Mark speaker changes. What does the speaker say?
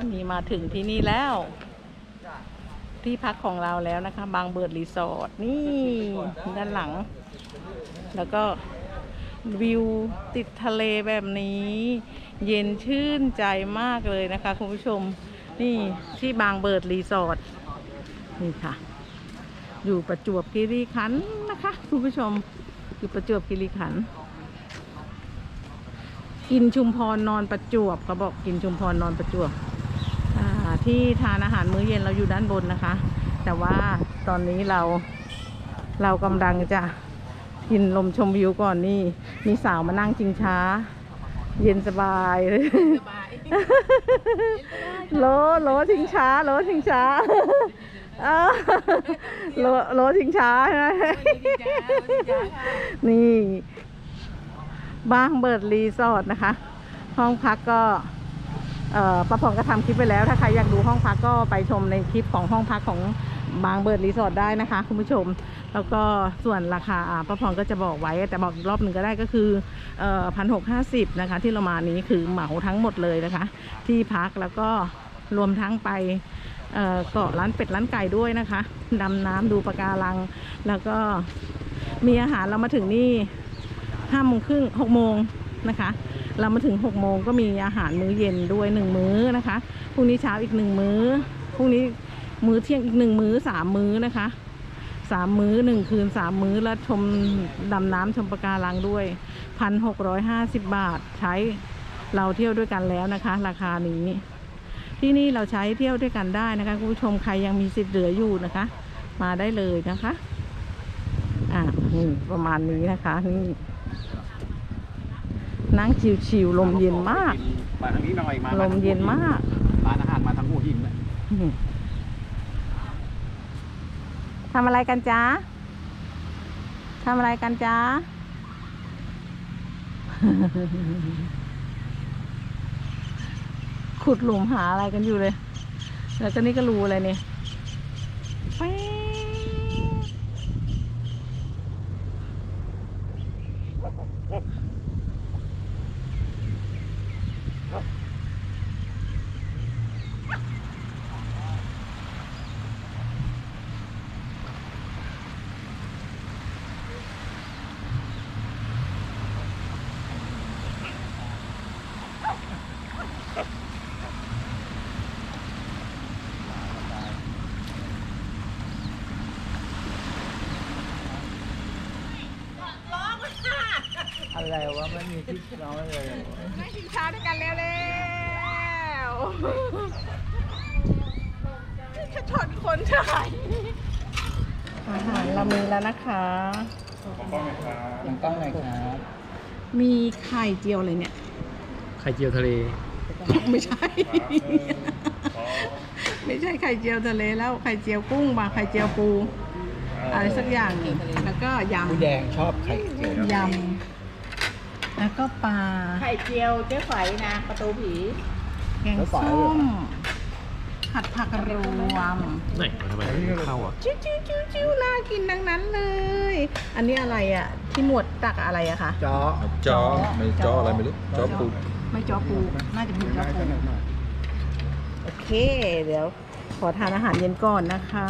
Speaker 1: วันนี้มาถึงที่นี่แล้ว ที่พักของเราแล้วนะคะ บางเบิร์ดรีสอร์ทนี่ด้านหลัง แล้วก็วิวติดทะเลแบบนี้ เย็นชื่นใจมากเลยนะคะคุณผู้ชมนี่ที่บางเบิร์ดรีสอร์ทนี่ค่ะ อยู่ประจวบคีรีขันธ์นะคะคุณผู้ชมอยู่ประจวบคีรีขันธ์กินชุมพรนอนประจวบเขาบอกกินชุมพรนอนประจวบ ที่ทานอาหารมื้อเย็นเราอยู่ด้านบนนะคะ แต่ว่าตอนนี้เราเรากำลังจะกินลมชมวิวก่อนนี่มีสาวมานั่งจิงช้า เย็นสบายเลยโลโลทิ้งช้าโลทิ้งช้าเออโลโลทิ้งช้าใช่ไหมนี่บ้างเบิร์ดรีสอร์ทนะคะ ห้องพักก็ ประพรก็ทำคลิปไปแล้ว ถ้าใครอยากดูห้องพักก็ไปชมในคลิปของห้องพักของบางเบิร์ดรีสอร์ทได้นะคะ คุณผู้ชม แล้วก็ส่วนราคาอ่าประพรก็จะบอกไว้ แต่บอกอีกรอบหนึ่งก็ได้ก็คือพันหกห้าสิบนะคะ ที่เรามานี้คือเหมาทั้งหมดเลยนะคะ ที่พักแล้วก็รวมทั้งไปเอ่อเกาะร้านเป็ดร้านไก่ด้วยนะคะดำน้ำดูปะการัง แล้วก็มีอาหารเรามาถึงนี่ห้าโมงครึ่งหกโมงนะคะ เรามาถึงหกโมงก็มีอาหารมื้อเย็นด้วยหนึ่งมื้อนะคะพรุ่งนี้เช้าอีกหนึ่งมื้อพรุ่งนี้มื้อเที่ยงอีกหนึ่งมื้อสามมื้อนะคะสามมื้อหนึ่งคืนสามมื้อแล้วชมดำน้ำชมปะการังด้วยพันหกร้อยห้าสิบบาทใช้เราเที่ยวด้วยกันแล้วนะคะ ราคานี้ ที่นี่เราใช้เที่ยวด้วยกันได้นะคะคุณผู้ชมใครยังมีสิทธิ์เหลืออยู่นะคะ มาได้เลยนะคะอ่านี่ประมาณนี้นะคะนี่ นั่งชิวๆลมเย็นมาก
Speaker 2: มาทางนี้หน่อยมา
Speaker 1: ลมเย็นมาก
Speaker 2: ร้านอาหารมาทางหัวหินน่ะ
Speaker 1: ทำอะไรกันจ๊ะทำอะไรกันจ๊ะขุดหลุมหาอะไรกันอยู่เลย แล้วก็นี่ก็รูอะไรเนี่ยแป๊ะ อะไรวะไม่มีที่น้อยเลย
Speaker 3: นั่งกินข้าวด้วยกันเร็วๆจะชนคนถ่าย
Speaker 1: อาหารเรามีแล้วนะคะ
Speaker 2: ยังต้องไหนครับ
Speaker 1: มีไข่เจียวอะไรเนี่ย
Speaker 2: ไข่เจียวทะเล
Speaker 1: ไม่ใช่ ไม่ใช่ไข่เจียวทะเลแล้วไข่เจียวกุ้งบางไข่เจียวปู อะไรสักอย่างหนึ่งแล้วก็ย
Speaker 2: ผู้แดงชอบไข่เจียวยำ
Speaker 1: แล้วก็ปลา
Speaker 3: ไข่เจียวเจ๊ไฝนะประตูผี
Speaker 1: แกงส้มผัดผักรวม
Speaker 2: ไหนทำไมไม่เข้าอะ
Speaker 1: จิ้วจิ้วจิ้วจิ้วน่ากินดังนั้นเลย อันนี้อะไรอะ ที่หมวดตักอะไรอะคะ
Speaker 2: จ้อ
Speaker 4: จอไม่จออะไรไม่รู้จอปู
Speaker 1: ไม่จอปู น่าจะเป็นจอปู โอเค เดี๋ยว ขอทานอาหารเย็นก่อนนะคะ